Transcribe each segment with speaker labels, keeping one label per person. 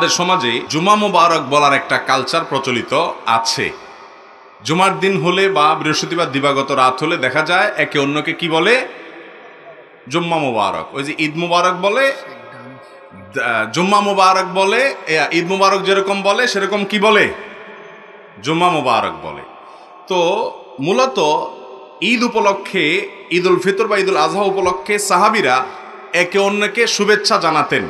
Speaker 1: আমাদের সমাজে জুমা মোবারক বলার একটা কালচার প্রচলিত আছে। জুমার দিন হলে বা বৃহস্পতিবার দিবাগত রাত হলে দেখা যায় একে অন্যকে কি বলে? জুম্মা মোবারক। ওই যে ঈদ মুবারক বলে জুম্মা মুবারক বলে ঈদ মুবারক যেরকম বলে, সেরকম কি বলে? জুম্মা মুবারক বলে। তো মূলত ঈদ উপলক্ষে ঈদ উল ফিতর বা ঈদ উল আজহা উপলক্ষে সাহাবিরা একে অন্যকে শুভেচ্ছা জানাতেন।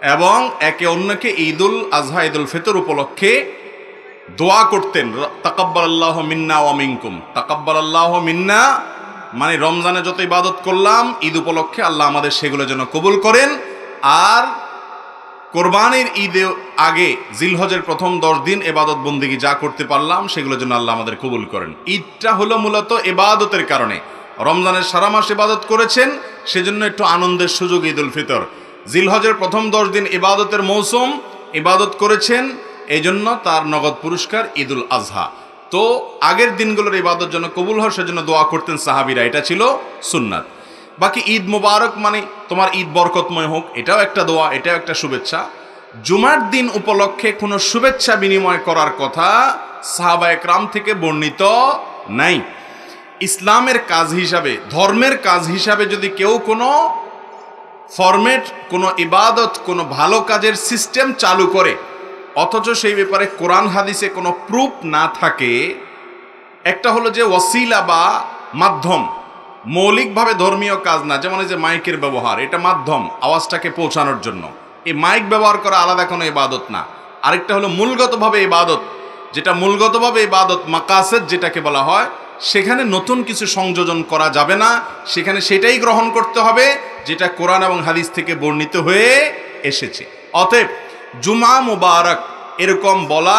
Speaker 1: এবং একে অন্যকে ঈদ উল আজহা ঈদ উল ফিতর উপলক্ষে দোয়া করতেন। তাকাব্বাল আল্লাহ মিন্না ওয়া মিনকুম। তাকাব্বাল আল্লাহ মিন্না মানে রমজানে যত ইবাদত করলাম, ঈদ উপলক্ষে আল্লাহ আমাদের সেগুলো যেন কবুল করেন। আর কোরবানির ঈদে আগে জিলহজের প্রথম দশ দিন এবাদত বন্দিগি যা করতে পারলাম সেগুলোর জন্য আল্লাহ আমাদের কবুল করেন। ঈদটা হলো মূলত এবাদতের কারণে। রমজানের সারা মাস ইবাদত করেছেন, সেজন্য একটু আনন্দের সুযোগ ঈদ উল ফিতর। জিলহজের প্রথম দশ দিন ইবাদতের মৌসুম, ইবাদত করেছেন এই জন্য তার নগদ পুরস্কার ঈদুল আজহা। তো আগের দিনগুলোর ইবাদত জন্য কবুল হয়, সেজন্য দোয়া করতেন সাহাবিরা, এটা ছিল সুন্নাত। বাকি ঈদ মুবারক মানে তোমার ঈদ বরকতময় হোক, এটাও একটা দোয়া, এটাও একটা শুভেচ্ছা। জুমার দিন উপলক্ষে কোনো শুভেচ্ছা বিনিময় করার কথা সাহাবা একরাম থেকে বর্ণিত নাই। ইসলামের কাজ হিসাবে, ধর্মের কাজ হিসাবে যদি কেউ কোনো ফরমেট কোনো ইবাদত, কোনো ভালো কাজের সিস্টেম চালু করে, অথচ সেই ব্যাপারে কোরআন হাদিসে কোনো প্রুফ না থাকে, একটা হলো যে ওয়াসিলা বা মাধ্যম, মৌলিকভাবে ধর্মীয় কাজ না, যেমন এই যে মাইকের ব্যবহার, এটা মাধ্যম, আওয়াজটাকে পৌঁছানোর জন্য। এই মাইক ব্যবহার করা আলাদা কোনো ইবাদত না। আরেকটা হলো মূলগতভাবে ইবাদত, যেটা মূলগতভাবে ইবাদত মাকাসেদ যেটাকে বলা হয়, সেখানে নতুন কিছু সংযোজন করা যাবে না, সেখানে সেটাই গ্রহণ করতে হবে যেটা কোরআন এবং হাদিস থেকে বর্ণিত হয়ে এসেছে। অতএব জুমা মুবারক এরকম বলা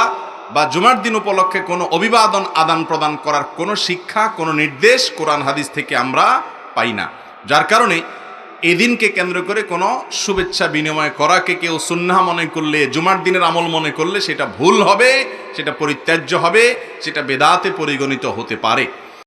Speaker 1: বা জুমার দিন উপলক্ষে কোনো অভিবাদন আদান প্রদান করার কোনো শিক্ষা, কোনো নির্দেশ কোরআন হাদিস থেকে আমরা পাই না। যার কারণে এদিনকে কেন্দ্র করে কোনো শুভেচ্ছা বিনিময় করাকে কেউ সুন্নাহ মনে করলে, জুমার দিনের আমল মনে করলে সেটা ভুল হবে, সেটা পরিত্যাজ্য হবে, সেটা বেদাতে পরিগণিত হতে পারে।